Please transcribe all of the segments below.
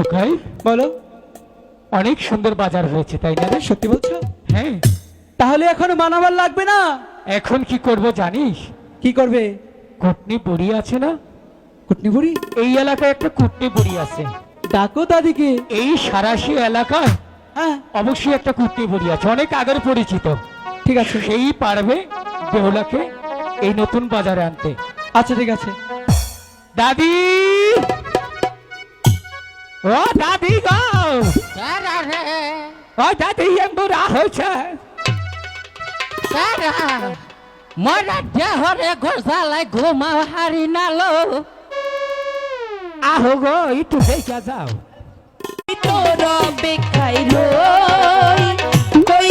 লোকাই। বলো। অনেক সুন্দর বাজার হয়েছে তাই না সত্যি বলছো? হ্যাঁ। তাহলে এখন মানাবার লাগবে না? এখন কি করব জানিস? কি করবে? কুটনি বুড়ি আছে না? কুটনি বুড়ি? এই এলাকায় একটা কুটনি বুড়ি আছে। ডাকো দাদিকে। এই সারাশি এলাকায় হ্যাঁ। অবশ্যই একটা কুটনি বুড়ি আছে অনেক আগের পরিচিত। ঠিক আছে। সেই পারবে বেহুলাকে এই নতুন বাজারে আনতে। আচ্ছা ঠিক আছে। দাদি! ও দাদি গো। সারা রে ও দাদি এম বুড়া হয়েছে সারা মরা দেহরে ঘোষালাই ঘুমা হারি নালো। আহো গো একটু দেখা যাও। তোর বেখাই রই কই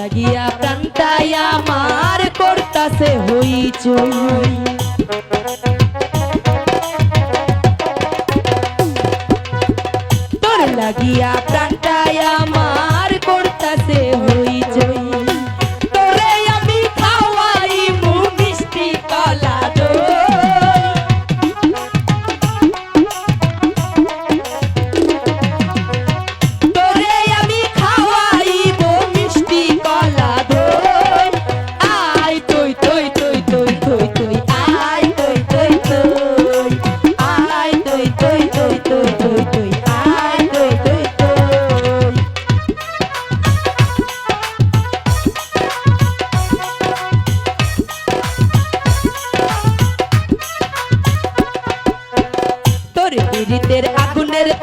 লাগিয়া প্রান্তাই আমার করতাছে হই।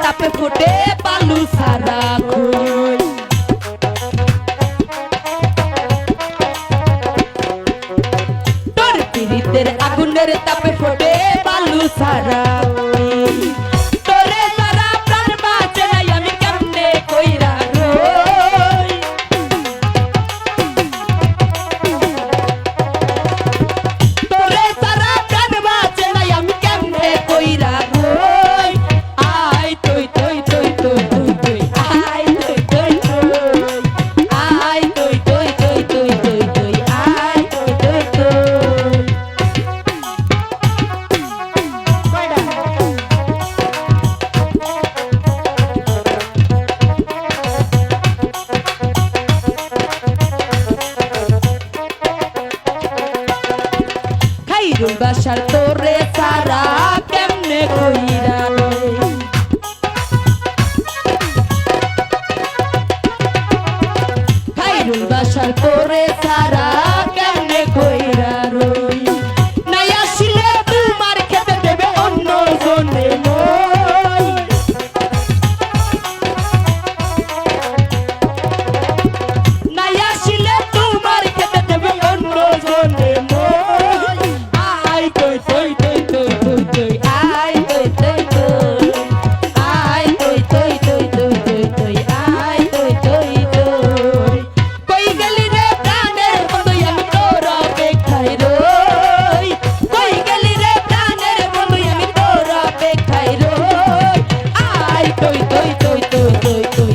তাপে ফুটে বালু সারা খাইরুল বাসার তোরে সারা কেমনে কইরা খাইরুল বাসার তোরে সারা তুই তুই তুই তুই তুই